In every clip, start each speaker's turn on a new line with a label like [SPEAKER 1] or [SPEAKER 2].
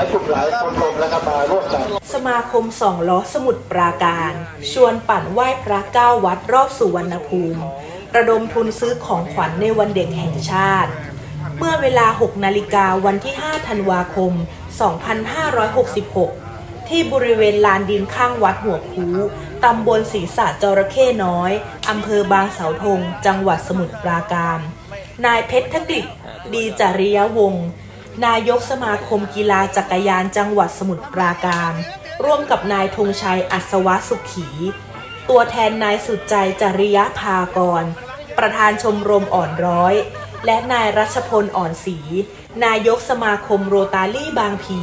[SPEAKER 1] ายกลุ่มหลายชมรมแล้วก็มาร่วมกัน
[SPEAKER 2] สมาคมสองล้อสมุทรปราการ ชวนปั่นไหว้พระเก้าวัดรอบสุวรรณภูมิ ระดมทุนซื้อของขวัญในวันเด็กแห่งชาติ เมื่อเวลา 6 นาฬิกาวันที่ 5 ธันวาคม 2566ที่บริเวณลานดินข้างวัดหัวคูตำบลศรีษะจระเข้น้อย อำเภอบางเสาธง จังหวัดสมุทรปราการ นายเพชรธกฤษดีจริยวงศ์ นายกสมาคมกีฬาจักรยานจังหวัดสมุทรปราการ ร่วมกับนายธงชัยอัศวสุขี ตัวแทนนายสุดใจจริยภากร ประธานชมรมอ่อนร้อย และนายรัชพลอ่อนศรีนายกสมาคมโรตารี่บางพี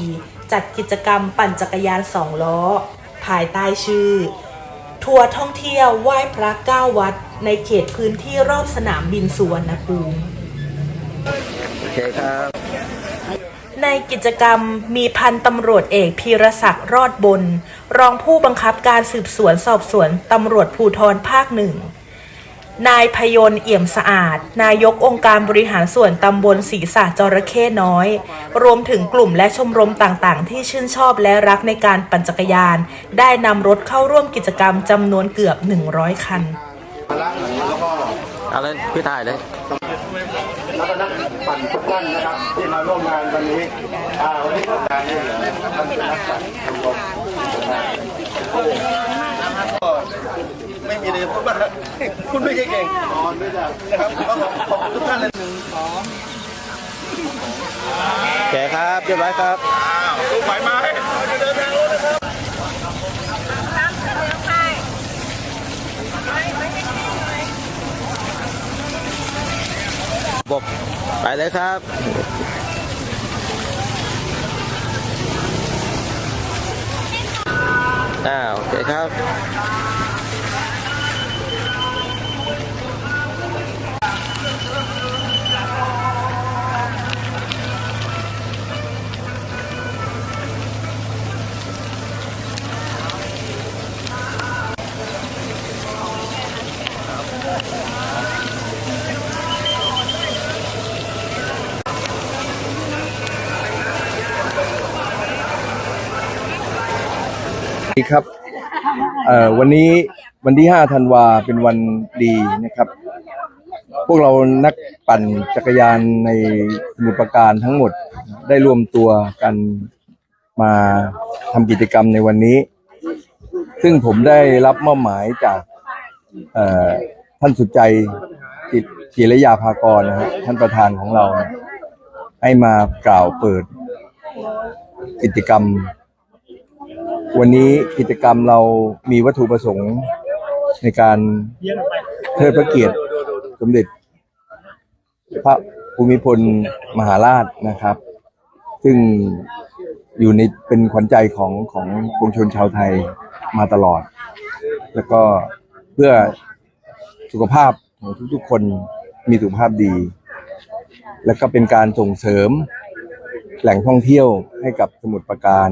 [SPEAKER 2] จัดกิจกรรมปั่นจักรยานสองล้อ ภายใต้ชื่อ ทัวร์ท่องเที่ยวไหว้พระเก้าวัด ในเขตพื้นที่รอบสนามบินสุวรรณภูมิ
[SPEAKER 3] เคครับ
[SPEAKER 2] ในกิจกรรมมีพันตำรวจเอกพีรศักดิ์รอดบน รองผู้บังคับการสืบสวนสอบสวนตำรวจภูธรภาคหนึ่งนายพยนต์เอี่ยมสะอาด นายกองค์การบริหารส่วนตำบลศรีษะจระเข้น้อย รวมถึงกลุ่มและชมรมต่างๆ ที่ชื่นชอบและรักในการปั่นจักรยาน ได้นำรถเข้าร่วมกิจกรรมจำนวนเกือบ 100 คัน
[SPEAKER 1] แล้วก็
[SPEAKER 3] เอาเลยพี่ถ่ายเลย
[SPEAKER 1] แล้วก็นักปั่นทุกท่านนะครับ ที่มาร่วมงานวันนี้อ่าวันนี้ก็การนี่ท่านเป็นนักปั่นชมรม
[SPEAKER 4] ไม่มีเลยพูดว่าคุณไม่ใช่เก่ง
[SPEAKER 1] นอนด้วยจ้ะ
[SPEAKER 4] นะครับก็ขอบขอบคุณทุกท่านเลย
[SPEAKER 3] โองเคครับเรียบร้อยครับ
[SPEAKER 4] ลูกไหวไหมเดินทางโน้นนะครับ
[SPEAKER 3] บอกไปเลยครับอ่าว โอเคครับ
[SPEAKER 5] ดีครับเอ่อวันนี้วันที่ 5 ธันวาเป็นวันดีนะครับ พวกเรานักปั่นจักรยานในสมุทรปราการทั้งหมดได้รวมตัวกันมาทำกิจกรรมในวันนี้ ซึ่งผมได้รับมอบหมายจากเอ่อท่านสุดใจจิตจิรยาภากรนะฮะท่านประธานของเรา ให้มากล่าวเปิดกิจกรรม วันนี้กิจกรรมเรามีวัตถุประสงค์ในการเทิดพระเกียรติสมเด็จ พระภูมิพลมหาราชนะครับ ซึ่งอยู่ในเป็นขวัญใจของของปวงชนชาวไทยมาตลอด แล้วก็เพื่อสุขภาพของทุกๆคนมีสุขภาพดี แล้วก็เป็นการส่งเสริมแหล่งท่องเที่ยวให้กับสมุทรปราการ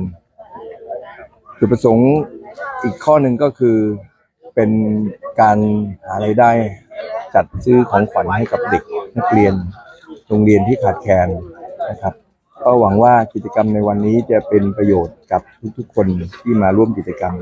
[SPEAKER 5] จุดประสงค์อีกข้อหนึ่งก็คือเป็นการหารายได้ จัดซื้อของขวัญให้กับเด็กนักเรียน โรงเรียนที่ขาดแคลนนะครับ ก็หวังว่ากิจกรรมในวันนี้จะเป็นประโยชน์กับทุกๆคนที่มาร่วมกิจกรรม